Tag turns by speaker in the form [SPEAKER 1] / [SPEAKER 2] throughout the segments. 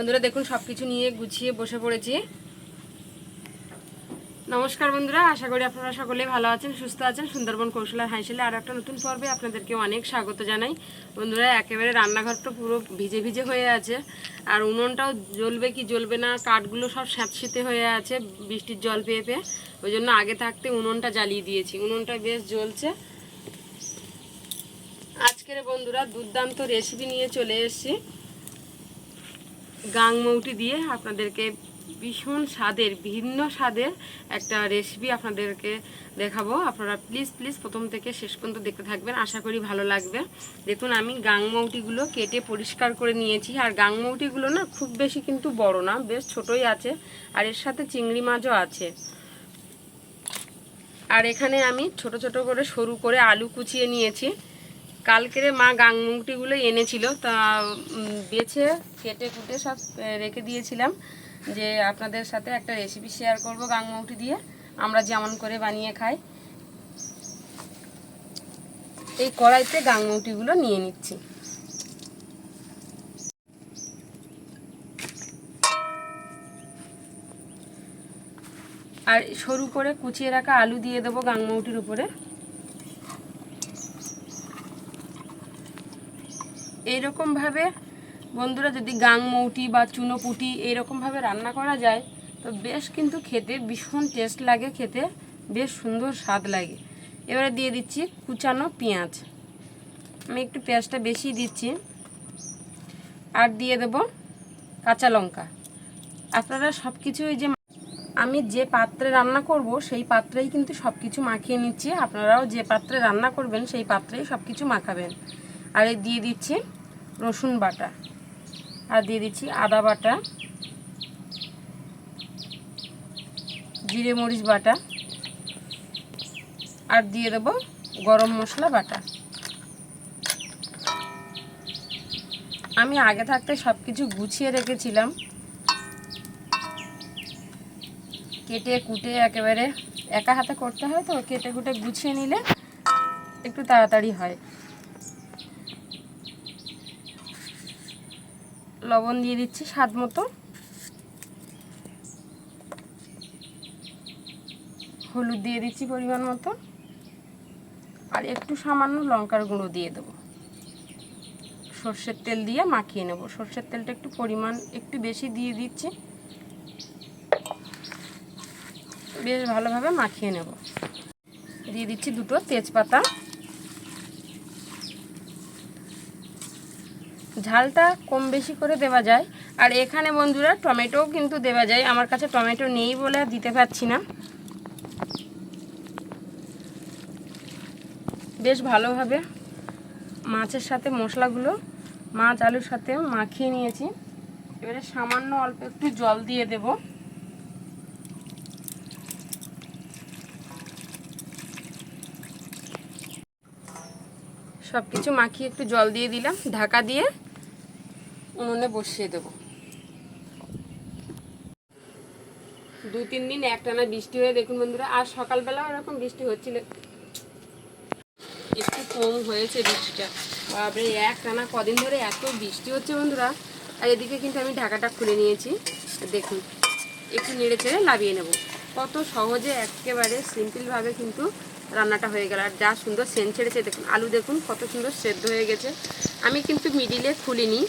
[SPEAKER 1] বন্ধুরা দেখুন সব কিছু নিয়ে গুছিয়ে বসে পড়েছি। নমস্কার বন্ধুরা, আশা করি আপনারা সকলে ভালো আছেন, সুস্থ আছেন। সুন্দরবন কৌশলার হাইসেলে আর একটা নতুন পর্বে আপনাদেরকে অনেক স্বাগত জানাই। বন্ধুরা, একেবারে রান্নাঘরটা পুরো ভিজে ভিজে হয়ে আছে। আর উনুনটাও জ্বলবে কি জ্বলবে না, কাঠগুলো সব স্যাঁতশীতে হয়ে আছে, বৃষ্টির জল পেয়ে পেয়ে। ওই জন্য আগে থাকতে উনুনটা জ্বালিয়ে দিয়েছি, উনুনটা বেশ জ্বলছে। আজকের বন্ধুরা দুর্দান্ত রেসিপি নিয়ে চলে এসেছি। গাংমৌটি দিয়ে আপনাদেরকে ভীষণ স্বাদের, ভিন্ন স্বাদের একটা রেসিপি আপনাদেরকে দেখাবো। আপনারা প্লিজ প্লিজ প্রথম থেকে শেষ পর্যন্ত দেখতে থাকবেন। আশা করি ভালো লাগবে। দেখুন, আমি গাংমৌটিগুলো কেটে পরিষ্কার করে নিয়েছি। আর গাংমৌটিগুলো না খুব বেশি কিন্তু বড় না, বেশ ছোটই আছে। আর এর সাথে চিংড়ি মাছও আছে। আর এখানে আমি ছোট ছোট করে সরু করে আলু কুচিয়ে নিয়েছি। কালকের মা গাংমুগটিগুলো এনেছিল, তা বেছে, কেটে কুটে সব রেখে দিয়েছিলাম যে আপনাদের সাথে একটা রেসিপি শেয়ার করব গাংমুগটি দিয়ে। আমরা যেমন করে বানিয়ে খাই। এই কড়াইতে গাংমুগটিগুলো নিয়ে নিচ্ছি। আর সরু করে কুচিয়ে রাখা আলু দিয়ে দেবো গাংমুগটির উপরে। এইরকমভাবে বন্ধুরা যদি গাংমৌটি বা চুনোপুটি এইরকমভাবে রান্না করা যায়, তো বেশ কিন্তু খেতে ভীষণ টেস্ট লাগে, খেতে বেশ সুন্দর স্বাদ লাগে। এবারে দিয়ে দিচ্ছি কুচানো পেঁয়াজ। আমি একটু পেঁয়াজটা বেশি দিচ্ছি। আর দিয়ে দেব কাঁচা লঙ্কা। আপনারা সব কিছু এই যে আমি যে পাত্রে রান্না করব, সেই পাত্রেই কিন্তু সব কিছু মাখিয়ে নিচ্ছি। আপনারাও যে পাত্রে রান্না করবেন, সেই পাত্রেই সব কিছু মাখাবেন। আর দিয়ে দিচ্ছি রসুন বাটা। আর দিয়ে দিচ্ছি আদা বাটা জিরে মরিচ বাটা, আর দিয়ে দেব গরম মশলা বাটা। আমি আগে থাকতে সব কিছু গুছিয়ে রেখেছিলাম। কেটে কুটে একেবারে একা হাতে করতে হয় তো, কেটে কুটে গুছিয়ে নিলে একটু তাড়াতাড়ি হয়। লবণ দিয়ে দিচ্ছি স্বাদ মতো। হলুদ দিয়ে দিচ্ছি পরিমাণ মতো। আর একটু সামান্য লঙ্কার গুঁড়ো দিয়ে দেবো। সর্ষের তেল দিয়ে মাখিয়ে নেব। সর্ষের তেলটা একটু পরিমাণ একটু বেশি দিয়ে দিচ্ছি। বেশ ভালোভাবে মাখিয়ে নেব। দিয়ে দিচ্ছি দুটো তেজপাতা। ঝালটা কম বেশি করে দেওয়া যায়। আর এখানে বন্ধুরা টমেটোও কিন্তু দেওয়া যায়। আমার কাছে টমেটো নেই বলে দিতে পারছি না। বেশ ভালোভাবে মাছের সাথে মশলাগুলো, মাছ আলুর সাথে মাখিয়ে নিয়েছি। এবারে সামান্য অল্প একটু জল দিয়ে দেব। সব কিছু মাখিয়ে একটু জল দিয়ে দিলাম। ঢাকা দিয়ে উনুনে বসিয়ে দেব। দু তিন দিন একটানা বৃষ্টি হয়ে, দেখুন বন্ধুরা, আর সকালবেলা ওরকম বৃষ্টি হচ্ছিল। একটু কম হয়েছে বৃষ্টিটা। বাপরে, একটানা কদিন ধরে এত বৃষ্টি হচ্ছে বন্ধুরা। আর এদিকে কিন্তু আমি ঢাকাটা খুলে নিয়েছি। দেখুন, একটু নেড়ে চেড়ে লাভিয়ে নেব। কত সহজে একেবারে সিম্পলভাবে কিন্তু রান্নাটা হয়ে গেল। আর যা সুন্দর সেন ছেড়েছে, দেখুন, আলু দেখুন, কত সুন্দর সেদ্ধ হয়ে গেছে। আমি কিন্তু মিডিলে খুলিনি।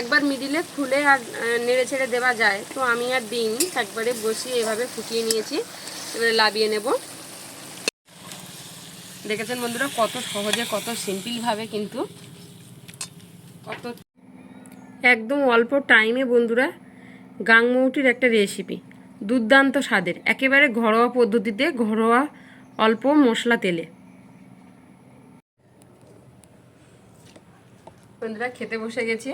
[SPEAKER 1] একবার মিডিলে খুলে আর নেড়ে ছেড়ে দেওয়া যায়। তো আমি আর দিইনি একবারে বসিয়ে এভাবে ফুটিয়ে নিয়েছি। এবারে লাভিয়ে নেব। দেখেছেন বন্ধুরা কত সহজে কত সিম্পলভাবে কিন্তু কত একদম অল্প টাইমে বন্ধুরা গাংমৌটির একটা রেসিপি দুর্দান্ত স্বাদের। একেবারে ঘরোয়া পদ্ধতিতে ঘরোয়া অল্প মশলা তেলে। বন্ধুরা খেতে বসে গেছি।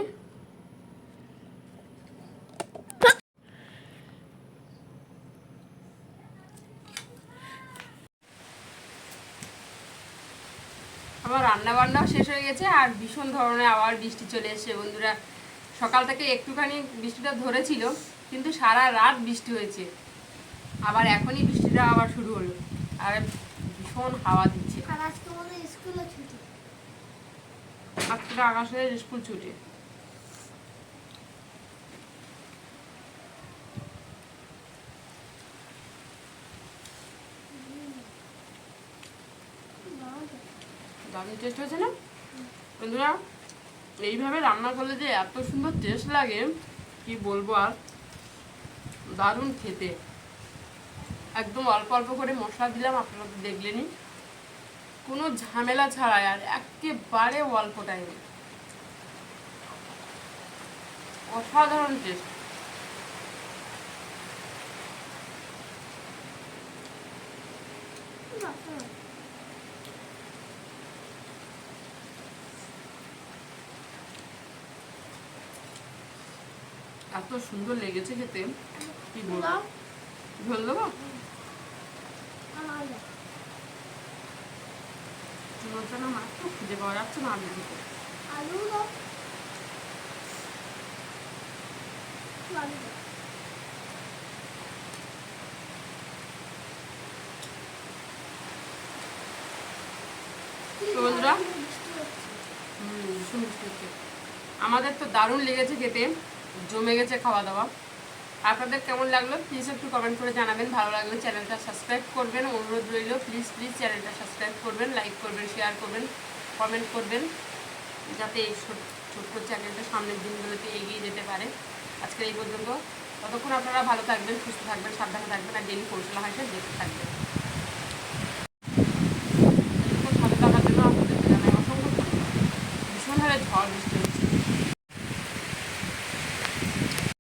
[SPEAKER 1] আমার রান্নাবান্নাও শেষ হয়ে গেছে আর ভীষণ ধরনের আবার বৃষ্টি চলে এসছে। বন্ধুরা সকাল থেকে একটুখানি বৃষ্টিটা ধরেছিল কিন্তু সারা রাত বৃষ্টি হয়েছে। আবার এখনই বৃষ্টিটা আবার শুরু হলো। আর ভীষণ হাওয়া দিচ্ছে।
[SPEAKER 2] স্কুল ছুটি।
[SPEAKER 1] দারুণ টেস্ট হয়েছে না? বন্ধুরা, এইভাবে রান্না করলে যে এত সুন্দর টেস্ট লাগে, কি বলব আর? দারুণ খেতে। একদম অল্প অল্প করে মশলা দিলাম, আপনারা তো দেখলেনই। কোনো ঝামেলা ছাড়াই আর একেবারে অল্প টাইমে অসাধারণ টেস্ট এত সুন্দর লেগেছে খেতে। কি বলব? ঝোল দেবো? মাত্র খুঁজে পাওয়া যাচ্ছে না আলু দিতে
[SPEAKER 2] আলু।
[SPEAKER 1] আমাদের তো দারুণ লেগেছে খেতে। জমে গেছে খাওয়া দাওয়া আপনাদের কেমন লাগল? প্লিজ একটু কমেন্ট করে জানাবেন। ভালো লাগলে চ্যানেলটা সাবস্ক্রাইব করবেন। অনুরোধ রইল প্লিজ প্লিজ চ্যানেলটা সাবস্ক্রাইব করবেন লাইক করবেন শেয়ার করবেন কমেন্ট করবেন, যাতে এই ছোট- ছোট্ট চ্যানেলটা সামনের দিনগুলোতে এগিয়ে যেতে পারে। আজকে এই পর্যন্ত। ততক্ষণ আপনারা ভালো থাকবেন, সুস্থ থাকবেন, সাবধানে থাকবেন, আর ডেলি কৌশলা হাসে দেখতে থাকবেন।